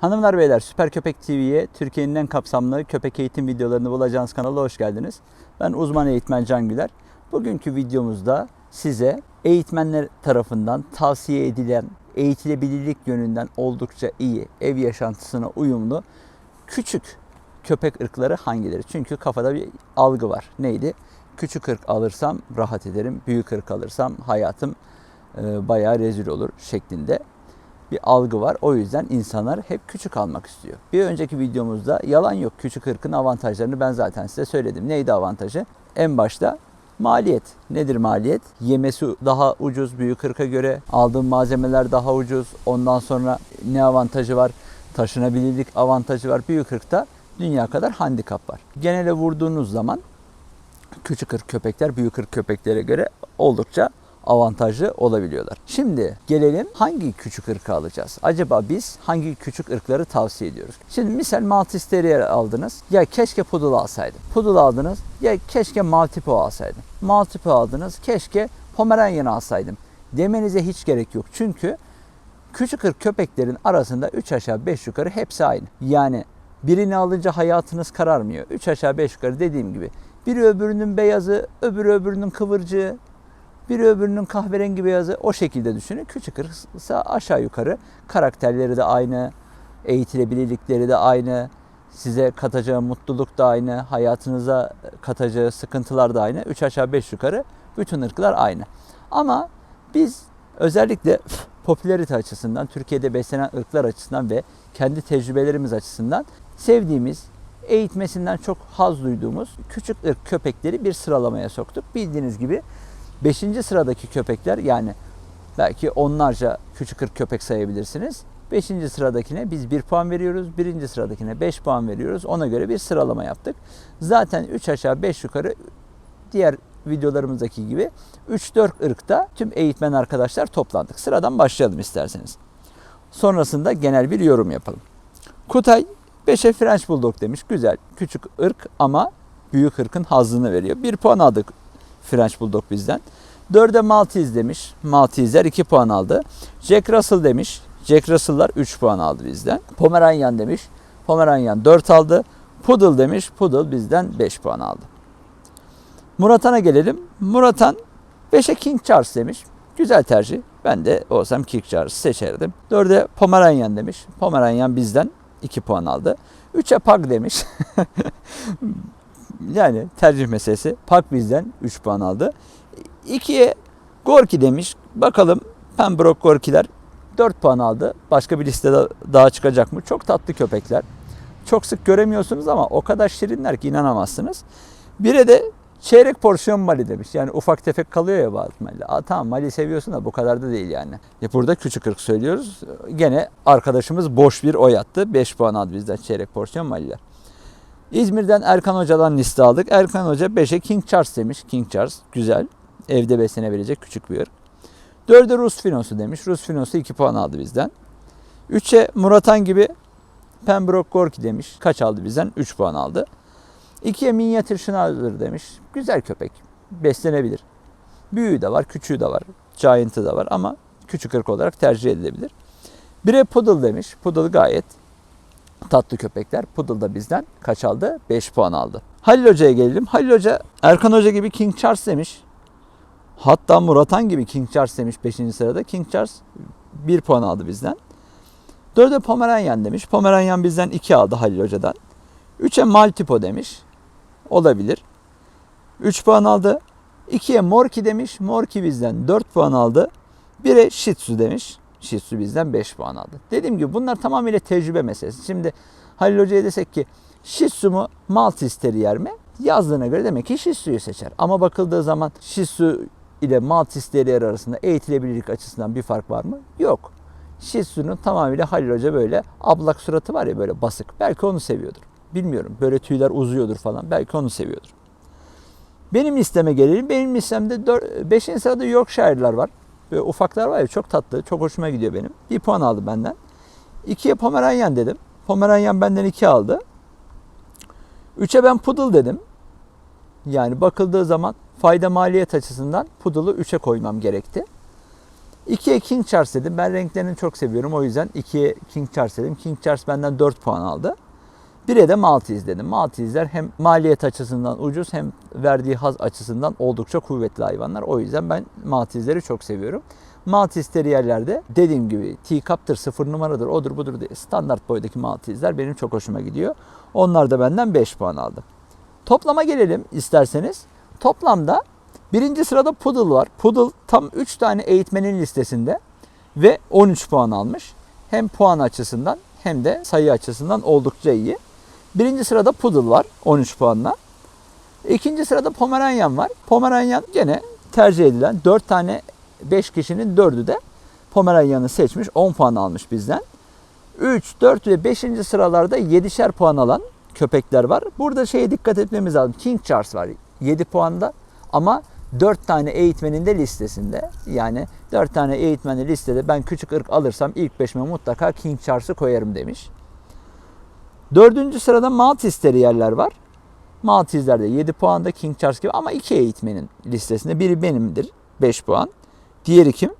Hanımlar beyler Süper Köpek TV'ye Türkiye'nin en kapsamlı köpek eğitim videolarını bulacağınız kanala hoş geldiniz. Ben uzman eğitmen Can Güler. Bugünkü videomuzda size eğitmenler tarafından tavsiye edilen eğitilebilirlik yönünden oldukça iyi, ev yaşantısına uyumlu küçük köpek ırkları hangileri? Çünkü kafada bir algı var. Neydi? Küçük ırk alırsam rahat ederim, büyük ırk alırsam hayatım bayağı rezil olur şeklinde bir algı var. O yüzden insanlar hep küçük almak istiyor. Bir önceki videomuzda yalan yok küçük ırkın avantajlarını ben zaten size söyledim. Neydi avantajı? En başta maliyet. Nedir maliyet? Yemesi daha ucuz büyük ırka göre. Aldığım malzemeler daha ucuz. Ondan sonra ne avantajı var? Taşınabilirlik avantajı var. Büyük ırkta dünya kadar handikap var. Genele vurduğunuz zaman küçük ırk köpekler büyük ırk köpeklere göre oldukça avantajlı olabiliyorlar. Şimdi gelelim hangi küçük ırkı alacağız? Acaba biz hangi küçük ırkları tavsiye ediyoruz? Şimdi misal Maltese Terrier aldınız. Ya keşke Poodle alsaydım. Poodle aldınız. Ya keşke Maltipoo alsaydım. Maltipoo aldınız. Keşke Pomeranian alsaydım. Demenize hiç gerek yok. Çünkü küçük ırk köpeklerin arasında 3 aşağı 5 yukarı hepsi aynı. Yani birini alınca hayatınız kararmıyor. 3 aşağı 5 yukarı dediğim gibi. Biri öbürünün beyazı, öbürü öbürünün kıvırcığı, biri öbürünün kahverengi beyazı o şekilde düşünün. Küçük ırksa aşağı yukarı karakterleri de aynı, eğitilebilirlikleri de aynı, size katacağı mutluluk da aynı, hayatınıza katacağı sıkıntılar da aynı. 3 aşağı 5 yukarı bütün ırklar aynı. Ama biz özellikle popülarite açısından, Türkiye'de beslenen ırklar açısından ve kendi tecrübelerimiz açısından sevdiğimiz, eğitmesinden çok haz duyduğumuz küçük ırk köpekleri bir sıralamaya soktuk. Bildiğiniz gibi 5. sıradaki köpekler yani belki onlarca küçük ırk köpek sayabilirsiniz. 5. sıradakine biz 1 puan veriyoruz. 1. sıradakine 5 puan veriyoruz. Ona göre bir sıralama yaptık. Zaten 3 aşağı 5 yukarı diğer videolarımızdaki gibi 3-4 ırkta tüm eğitmen arkadaşlar toplandık. Sıradan başlayalım isterseniz. Sonrasında genel bir yorum yapalım. Kutay 5'e French Bulldog demiş. Güzel. Küçük ırk ama büyük ırkın hazzını veriyor. 1 puan aldık French Bulldog bizden. 4'e Maltese demiş. Maltese'ler 2 puan aldı. Jack Russell demiş. Jack Russell'lar 3 puan aldı bizden. Pomeranian demiş. Pomeranian 4 aldı. Poodle demiş. Poodle bizden 5 puan aldı. Muratan'a gelelim. Muratan 5'e King Charles demiş. Güzel tercih. Ben de olsam King Charles seçerdim. 4'e Pomeranian demiş. Pomeranian bizden 2 puan aldı. 3'e Pug demiş. yani tercih meselesi. Pug bizden 3 puan aldı. 2'ye Gorki demiş. Bakalım Pembroke Gorki'ler 4 puan aldı. Başka bir listede daha çıkacak mı? Çok tatlı köpekler. Çok sık göremiyorsunuz ama o kadar şirinler ki inanamazsınız. Bire de çeyrek porsiyon Mali demiş. Yani ufak tefek kalıyor ya bazı Mali. Aa, tamam Mali seviyorsun da bu kadar da değil yani. Ya burada küçük ırk söylüyoruz. Gene arkadaşımız boş bir oy attı. 5 puan aldı bizden çeyrek porsiyon Mali'ler. İzmir'den Erkan Hoca'dan liste aldık. Erkan Hoca 5'e King Charles demiş. King Charles güzel. Evde beslenebilecek küçük bir ırk. 4'e Rus Finosu demiş. Rus Finosu 2 puan aldı bizden. 3'e Muratan gibi Pembroke Gorki demiş. Kaç aldı bizden? 3 puan aldı. 2'ye Minyatür Schnauzer demiş. Güzel köpek. Beslenebilir. Büyüğü de var, küçüğü de var. Giant'ı da var ama küçük ırk olarak tercih edilebilir. 1'e Poodle demiş. Poodle gayet tatlı köpekler. Poodle da bizden kaç aldı? 5 puan aldı. Halil Hoca'ya gelelim. Halil Hoca Erkan Hoca gibi King Charles demiş. Hatta Muratan gibi King Charles demiş 5. sırada. King Charles 1 puan aldı bizden. 4'e Pomeranian demiş. Pomeranian bizden 2 aldı Halil Hoca'dan. 3'e Maltipo demiş. Olabilir. 3 puan aldı. 2'ye Morki demiş. Morki bizden 4 puan aldı. 1'e Shih Tzu demiş. Shih bizden 5 puan aldı. Dediğim gibi bunlar tamamıyla tecrübe meselesi. Şimdi Halil Hoca'ya desek ki Shih Tzu mu Maltese Terrier mi? Yazdığına göre demek ki Shih Tzu'yu seçer. Ama bakıldığı zaman Shih Tzu ile Maltese Terrier arasında eğitilebilirlik açısından bir fark var mı? Yok. Shih Tzu'nun tamamıyla Halil Hoca böyle ablak suratı var ya böyle basık. Belki onu seviyordur. Bilmiyorum. Böyle tüyler uzuyordur falan. Belki onu seviyordur. Benim listeme gelelim. Benim listemde 5. sırada Yorkshire'lar var. Böyle ufaklar var ya çok tatlı. Çok hoşuma gidiyor benim. Bir puan aldı benden. 2'ye Pomeranian dedim. Pomeranian benden 2 aldı. 3'e ben Poodle dedim. Yani bakıldığı zaman fayda maliyet açısından Poodle'ı 3'e koymam gerekti. 2'ye King Charles dedim. Ben renklerini çok seviyorum. O yüzden 2'ye King Charles dedim. King Charles benden 4 puan aldı. 1'e de Maltese dedim. Maltese'ler hem maliyet açısından ucuz hem verdiği haz açısından oldukça kuvvetli hayvanlar. O yüzden ben Maltese'leri çok seviyorum. Maltese Terrier'lerde dediğim gibi teacup 0 numaradır, odur budur diye standart boydaki Maltese'ler benim çok hoşuma gidiyor. Onlar da benden 5 puan aldı. Toplama gelelim isterseniz. Toplamda birinci sırada Poodle var. Poodle tam 3 tane eğitmenin listesinde ve 13 puan almış. Hem puan açısından hem de sayı açısından oldukça iyi. Birinci sırada Poodle var 13 puanla. İkinci sırada Pomeranian var. Pomeranian gene tercih edilen 4 tane 5 kişinin 4'ü de Pomeranian'ı seçmiş. 10 puan almış bizden. 3, 4 ve 5. sıralarda 7'şer puan alan köpekler var. Burada şeye dikkat etmemiz lazım. King Charles var 7 puanda ama 4 tane eğitmenin de listesinde. Yani 4 tane eğitmeni listede ben küçük ırk alırsam ilk 5'ime mutlaka King Charles'ı koyarım demiş. Dördüncü sırada Maltese Terrier'ler var. Maltese'ler de 7 puanda King Charles gibi ama iki eğitmenin listesinde. Biri benimdir 5 puan. Diğeri kim?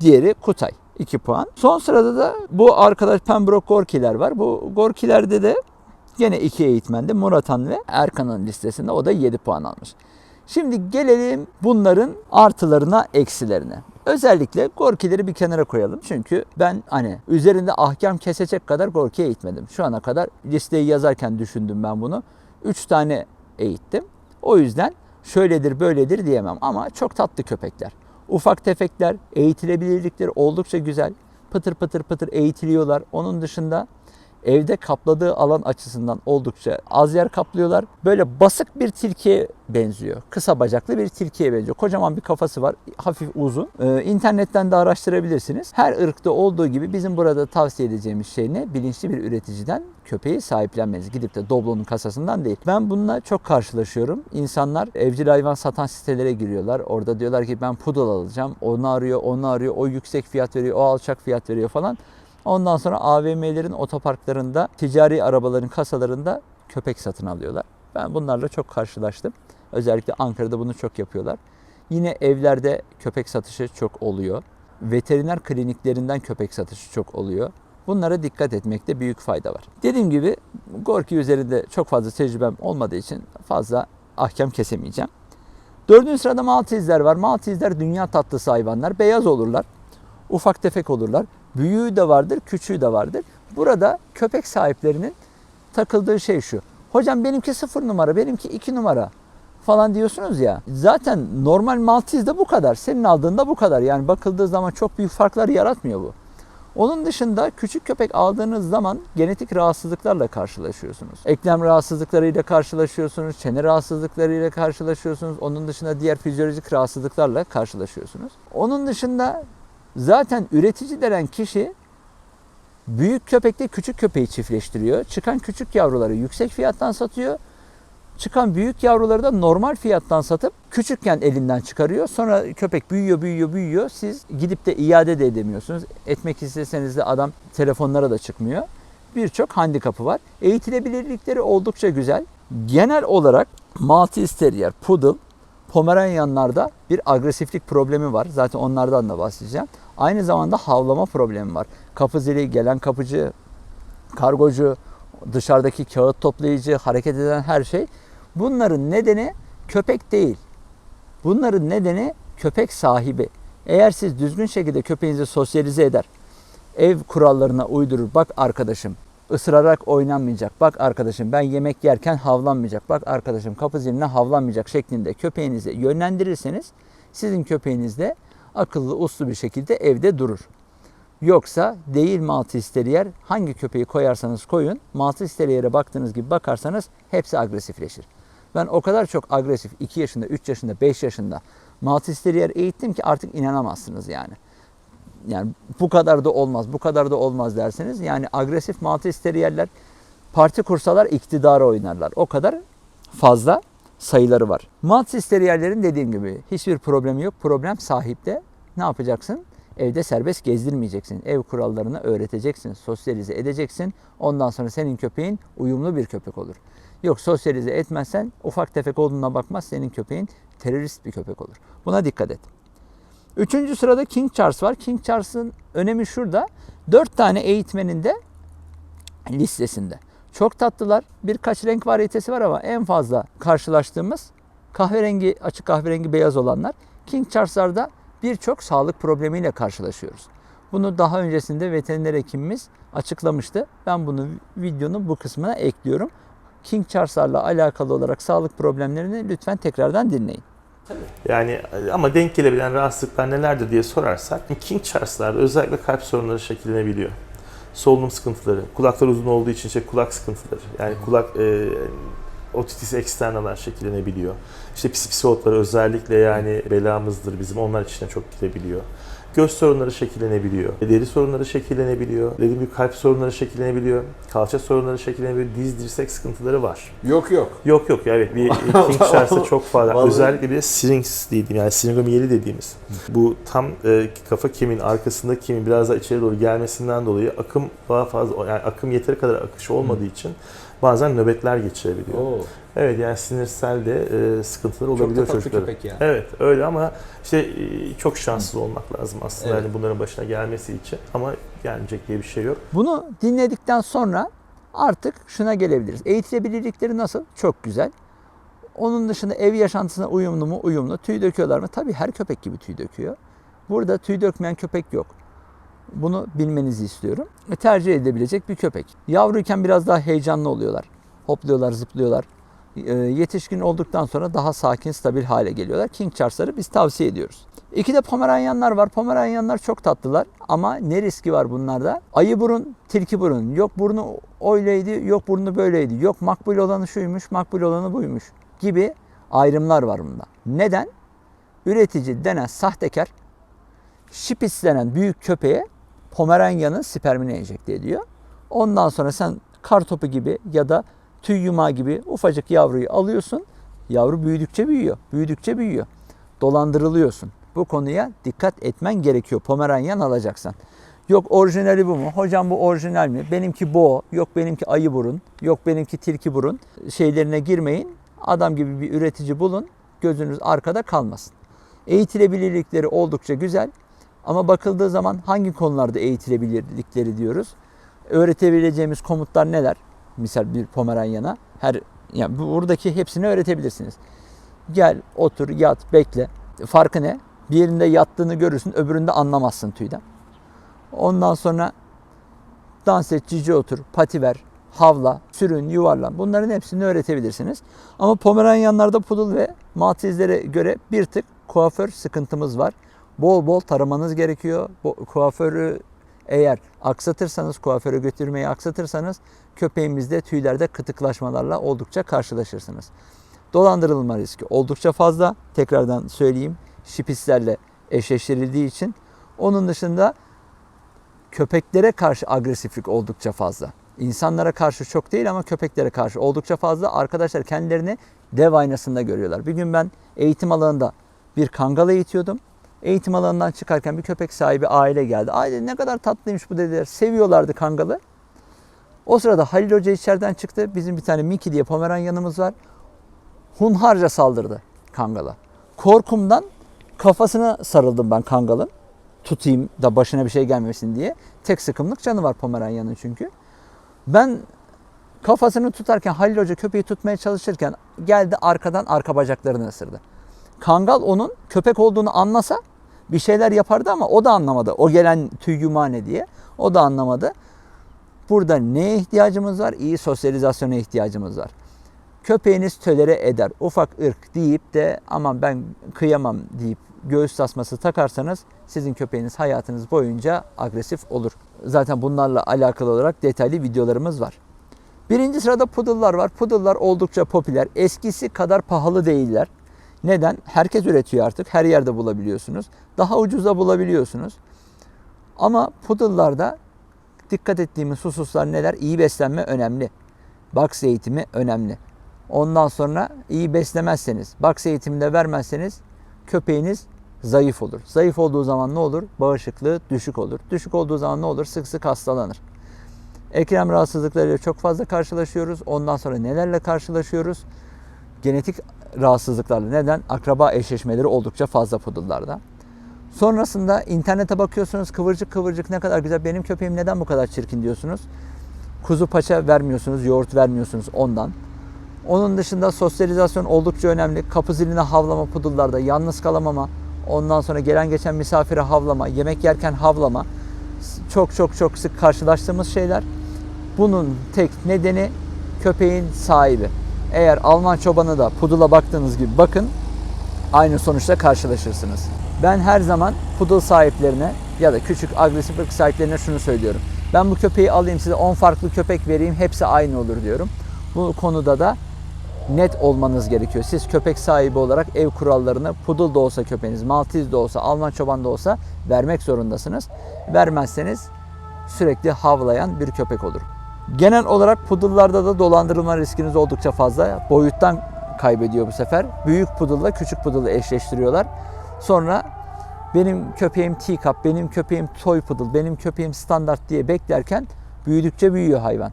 Diğeri Kutay 2 puan. Son sırada da bu arkadaş Pembroke Gorki'ler var. Bu Gorki'lerde de gene iki eğitmendi. Muratan ve Erkan'ın listesinde o da 7 puan almış. Şimdi gelelim bunların artılarına, eksilerine. Özellikle Gorki'leri bir kenara koyalım. Çünkü ben hani üzerinde ahkam kesecek kadar Gorki eğitmedim. Şu ana kadar listeyi yazarken düşündüm ben bunu. 3 tane eğittim. O yüzden şöyledir böyledir diyemem ama çok tatlı köpekler. Ufak tefekler, eğitilebilirlikleri oldukça güzel. Pıtır pıtır pıtır eğitiliyorlar. Onun dışında evde kapladığı alan açısından oldukça az yer kaplıyorlar. Böyle basık bir tilkiye benziyor. Kısa bacaklı bir tilkiye benziyor. Kocaman bir kafası var. Hafif uzun. Ee, internetten de araştırabilirsiniz. Her ırkta olduğu gibi bizim burada tavsiye edeceğimiz şey ne? Bilinçli bir üreticiden köpeği sahiplenmeniz. Gidip de Doblo'nun kasasından değil. Ben bununla çok karşılaşıyorum. İnsanlar evcil hayvan satan sitelere giriyorlar. Orada diyorlar ki ben poodle alacağım. Onu arıyor, onu arıyor. O yüksek fiyat veriyor, o alçak fiyat veriyor falan. Ondan sonra AVM'lerin otoparklarında, ticari arabaların kasalarında köpek satın alıyorlar. Ben bunlarla çok karşılaştım. Özellikle Ankara'da bunu çok yapıyorlar. Yine evlerde köpek satışı çok oluyor. Veteriner kliniklerinden köpek satışı çok oluyor. Bunlara dikkat etmekte büyük fayda var. Dediğim gibi Gorki üzerinde çok fazla tecrübem olmadığı için fazla ahkam kesemeyeceğim. Dördüncü sırada Maltese'ler var. Maltese'ler dünya tatlısı hayvanlar. Beyaz olurlar. Ufak tefek olurlar. Büyüğü de vardır, küçüğü de vardır. Burada köpek sahiplerinin takıldığı şey şu. Hocam benimki sıfır numara, benimki iki numara falan diyorsunuz ya. Zaten normal Maltese de bu kadar. Senin aldığında bu kadar. Yani bakıldığı zaman çok büyük farklar yaratmıyor bu. Onun dışında küçük köpek aldığınız zaman genetik rahatsızlıklarla karşılaşıyorsunuz. Eklem rahatsızlıklarıyla karşılaşıyorsunuz, çene rahatsızlıklarıyla karşılaşıyorsunuz. Onun dışında diğer fizyolojik rahatsızlıklarla karşılaşıyorsunuz. Onun dışında zaten üretici denen kişi büyük köpekle küçük köpeği çiftleştiriyor. Çıkan küçük yavruları yüksek fiyattan satıyor. Çıkan büyük yavruları da normal fiyattan satıp küçükken elinden çıkarıyor. Sonra köpek büyüyor, büyüyor, büyüyor. Siz gidip de iade de edemiyorsunuz. Etmek isteseniz de adam telefonlara da çıkmıyor. Birçok handikapı var. Eğitilebilirlikleri oldukça güzel. Genel olarak Maltese Terrier, Poodle, Pomeranianlarda bir agresiflik problemi var. Zaten onlardan da bahsedeceğim. Aynı zamanda havlama problemi var. Kapı zili, gelen kapıcı, kargocu, dışarıdaki kağıt toplayıcı, hareket eden her şey. Bunların nedeni köpek değil. Bunların nedeni köpek sahibi. Eğer siz düzgün şekilde köpeğinizi sosyalize eder, ev kurallarına uydurur, bak arkadaşım ısırarak oynanmayacak. Bak arkadaşım ben yemek yerken havlanmayacak. Bak arkadaşım kapı ziline havlanmayacak şeklinde köpeğinizi yönlendirirseniz sizin köpeğiniz de akıllı uslu bir şekilde evde durur. Yoksa değil Maltese Terrier hangi köpeği koyarsanız koyun Maltese Terrier'e baktığınız gibi bakarsanız hepsi agresifleşir. Ben o kadar çok agresif 2 yaşında, 3 yaşında, 5 yaşında Maltese Terrier eğittim ki artık inanamazsınız yani. Yani bu kadar da olmaz, bu kadar da olmaz derseniz yani agresif Maltese Terrier'ler parti kursalar iktidara oynarlar. O kadar fazla sayıları var. Maltese Terrier'lerin dediğim gibi hiçbir problemi yok. Problem sahipte. Ne yapacaksın? Evde serbest gezdirmeyeceksin. Ev kurallarını öğreteceksin, sosyalize edeceksin. Ondan sonra senin köpeğin uyumlu bir köpek olur. Yok sosyalize etmezsen ufak tefek olduğuna bakmaz senin köpeğin terörist bir köpek olur. Buna dikkat et. Üçüncü sırada King Charles var. King Charles'ın önemi şurada. Dört tane eğitmenin de listesinde. Çok tatlılar. Birkaç renk varyetesi var ama en fazla karşılaştığımız kahverengi, açık kahverengi beyaz olanlar. King Charles'larda birçok sağlık problemiyle karşılaşıyoruz. Bunu daha öncesinde veteriner hekimimiz açıklamıştı. Ben bunu videonun bu kısmına ekliyorum. King Charles'larla alakalı olarak sağlık problemlerini lütfen tekrardan dinleyin. Yani ama denk gelebilen rahatsızlıklar nelerdir diye sorarsak King Charles'larda özellikle kalp sorunları şekillenebiliyor. Solunum sıkıntıları, kulaklar uzun olduğu için işte kulak sıkıntıları, yani kulak e, otitis externalar şekillenebiliyor. İşte psipsotlar özellikle yani belamızdır bizim onlar içine çok girebiliyor. Göz sorunları şekillenebiliyor. Deri sorunları şekillenebiliyor. Dediğim gibi kalp sorunları şekillenebiliyor. Kalça sorunları şekillenebiliyor. Diz dirsek sıkıntıları var. Yok yok. Yok yok ya evet bir Charles'ta çok fazla. Vallahi- Özellikle bir de syrinx dediğim yani siniromiyeli dediğimiz. Bu tam e, kafa kemiğin arkasında kemiğin biraz daha içeri doğru gelmesinden dolayı akım daha fazla yani akım yeteri kadar akış olmadığı için bazen nöbetler geçirebiliyor. Oo. Evet yani sinirsel de e, sıkıntıları Çok da olabiliyor tatlı çocukların. köpek yani. Evet öyle ama işte e, çok şanssız olmak lazım aslında Evet. yani bunların başına gelmesi için ama gelmeyecek diye bir şey yok. Bunu dinledikten sonra artık şuna gelebiliriz. Eğitilebilirlikleri nasıl? Çok güzel. Onun dışında ev yaşantısına uyumlu mu? Uyumlu. Tüy döküyorlar mı? Tabii her köpek gibi tüy döküyor. Burada tüy dökmeyen köpek yok. Bunu bilmenizi istiyorum. Ve tercih edilebilecek bir köpek. Yavruyken biraz daha heyecanlı oluyorlar. Hopluyorlar, zıplıyorlar. Ee, Yetişkin olduktan sonra daha sakin, stabil hale geliyorlar. King Charles'ları biz tavsiye ediyoruz. İki de Pomeranyanlar var. Pomeranyanlar çok tatlılar ama ne riski var bunlarda? Ayı burun, tilki burun. Yok burnu öyleydi, yok burnu böyleydi. Yok makbul olanı şuymuş, makbul olanı buymuş gibi ayrımlar var bunda. Neden? Üretici denen sahtekar Şipis denen büyük köpeğe Pomeranyanın spermini enjekte ediyor. Ondan sonra sen kar topu gibi ya da tüy yumağı gibi ufacık yavruyu alıyorsun. Yavru büyüdükçe büyüyor, büyüdükçe büyüyor. Dolandırılıyorsun. Bu konuya dikkat etmen gerekiyor. Pomeranyan alacaksan. Yok orijinali bu mu? Hocam bu orijinal mi? Benimki bo, yok benimki ayı burun, yok benimki tilki burun. Şeylerine girmeyin. Adam gibi bir üretici bulun. Gözünüz arkada kalmasın. Eğitilebilirlikleri oldukça güzel. Ama bakıldığı zaman hangi konularda eğitilebilirlikleri diyoruz? Öğretebileceğimiz komutlar neler? Misal bir Pomeranyana her yani buradaki hepsini öğretebilirsiniz. Gel, otur, yat, bekle. Farkı ne? Bir yerinde yattığını görürsün, öbüründe anlamazsın tüyden. Ondan sonra dans et, cici otur, pati ver, havla, sürün, yuvarlan. Bunların hepsini öğretebilirsiniz. Ama Pomeranyanlarda pudul ve Maltezlere göre bir tık kuaför sıkıntımız var. Bol bol taramanız gerekiyor. Bu kuaförü eğer aksatırsanız, kuaföre götürmeyi aksatırsanız köpeğimizde tüylerde kıtıklaşmalarla oldukça karşılaşırsınız. Dolandırılma riski oldukça fazla. Tekrardan söyleyeyim. Şipislerle eşleştirildiği için. Onun dışında köpeklere karşı agresiflik oldukça fazla. İnsanlara karşı çok değil ama köpeklere karşı oldukça fazla. Arkadaşlar kendilerini dev aynasında görüyorlar. Bir gün ben eğitim alanında bir kangal eğitiyordum. Eğitim alanından çıkarken bir köpek sahibi aile geldi. Aile ne kadar tatlıymış bu dediler. Seviyorlardı kangalı. O sırada Halil Hoca içeriden çıktı. Bizim bir tane Miki diye Pomeranyanımız var. Hunharca saldırdı kangala. Korkumdan kafasına sarıldım ben kangalın. Tutayım da başına bir şey gelmesin diye. Tek sıkımlık canı var Pomeranyanın çünkü. Ben kafasını tutarken Halil Hoca köpeği tutmaya çalışırken geldi arkadan arka bacaklarını ısırdı. Kangal onun köpek olduğunu anlasa bir şeyler yapardı ama o da anlamadı. O gelen tüy yumağı ne diye. O da anlamadı. Burada neye ihtiyacımız var? İyi sosyalizasyona ihtiyacımız var. Köpeğiniz tölere eder. Ufak ırk deyip de aman ben kıyamam deyip göğüs tasması takarsanız sizin köpeğiniz hayatınız boyunca agresif olur. Zaten bunlarla alakalı olarak detaylı videolarımız var. Birinci sırada poodle'lar var. Poodle'lar oldukça popüler. Eskisi kadar pahalı değiller. Neden? Herkes üretiyor artık. Her yerde bulabiliyorsunuz. Daha ucuza bulabiliyorsunuz. Ama poodle'larda dikkat ettiğimiz hususlar neler? İyi beslenme önemli. Box eğitimi önemli. Ondan sonra iyi beslemezseniz, box eğitimi de vermezseniz köpeğiniz zayıf olur. Zayıf olduğu zaman ne olur? Bağışıklığı düşük olur. Düşük olduğu zaman ne olur? Sık sık hastalanır. Ekrem rahatsızlıklarıyla çok fazla karşılaşıyoruz. Ondan sonra nelerle karşılaşıyoruz? Genetik rahatsızlıklarla. Neden? Akraba eşleşmeleri oldukça fazla pudullarda. Sonrasında internete bakıyorsunuz kıvırcık kıvırcık ne kadar güzel. Benim köpeğim neden bu kadar çirkin diyorsunuz. Kuzu paça vermiyorsunuz, yoğurt vermiyorsunuz ondan. Onun dışında sosyalizasyon oldukça önemli. Kapı ziline havlama pudullarda, yalnız kalamama, ondan sonra gelen geçen misafire havlama, yemek yerken havlama. Çok çok çok sık karşılaştığımız şeyler. Bunun tek nedeni köpeğin sahibi. Eğer Alman çobanı da pudula baktığınız gibi bakın aynı sonuçla karşılaşırsınız. Ben her zaman pudul sahiplerine ya da küçük agresif ırk sahiplerine şunu söylüyorum. Ben bu köpeği alayım size 10 farklı köpek vereyim hepsi aynı olur diyorum. Bu konuda da net olmanız gerekiyor. Siz köpek sahibi olarak ev kurallarını pudul da olsa köpeğiniz, maltiz de olsa, Alman çoban da olsa vermek zorundasınız. Vermezseniz sürekli havlayan bir köpek olur. Genel olarak pudullarda da dolandırılma riskiniz oldukça fazla. Boyuttan kaybediyor bu sefer. Büyük pudulla küçük pudulu eşleştiriyorlar. Sonra benim köpeğim teacup, benim köpeğim toy poodle, benim köpeğim standart diye beklerken büyüdükçe büyüyor hayvan.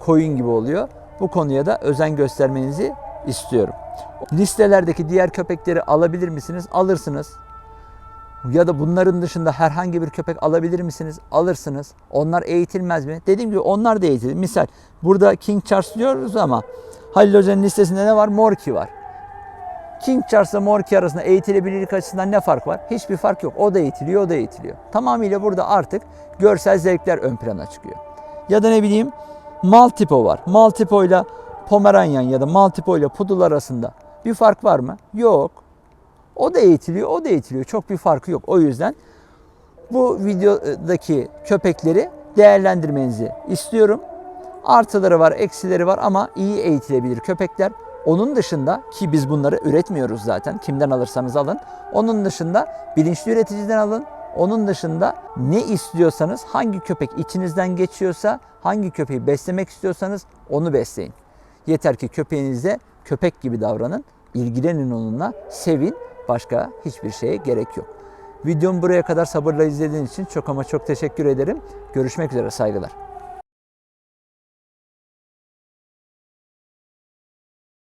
Koyun gibi oluyor. Bu konuya da özen göstermenizi istiyorum. Listelerdeki diğer köpekleri alabilir misiniz? Alırsınız. Ya da bunların dışında herhangi bir köpek alabilir misiniz? Alırsınız. Onlar eğitilmez mi? Dediğim gibi onlar da eğitilir. Misal burada King Charles diyoruz ama Halil Hoca'nın listesinde ne var? Morki var. King Charles'la Morki arasında eğitilebilirlik açısından ne fark var? Hiçbir fark yok. O da eğitiliyor, o da eğitiliyor. Tamamıyla burada artık görsel zevkler ön plana çıkıyor. Ya da ne bileyim Maltipo var. Maltipo ile Pomeranian ya da Maltipo ile Poodle arasında bir fark var mı? Yok. O da eğitiliyor, o da eğitiliyor. Çok bir farkı yok. O yüzden bu videodaki köpekleri değerlendirmenizi istiyorum. Artıları var, eksileri var ama iyi eğitilebilir köpekler. Onun dışında ki biz bunları üretmiyoruz zaten. Kimden alırsanız alın. Onun dışında bilinçli üreticiden alın. Onun dışında ne istiyorsanız, hangi köpek içinizden geçiyorsa, hangi köpeği beslemek istiyorsanız onu besleyin. Yeter ki köpeğinize köpek gibi davranın, ilgilenin onunla, sevin. Başka hiçbir şeye gerek yok. Videomu buraya kadar sabırla izlediğiniz için çok ama çok teşekkür ederim. Görüşmek üzere saygılar.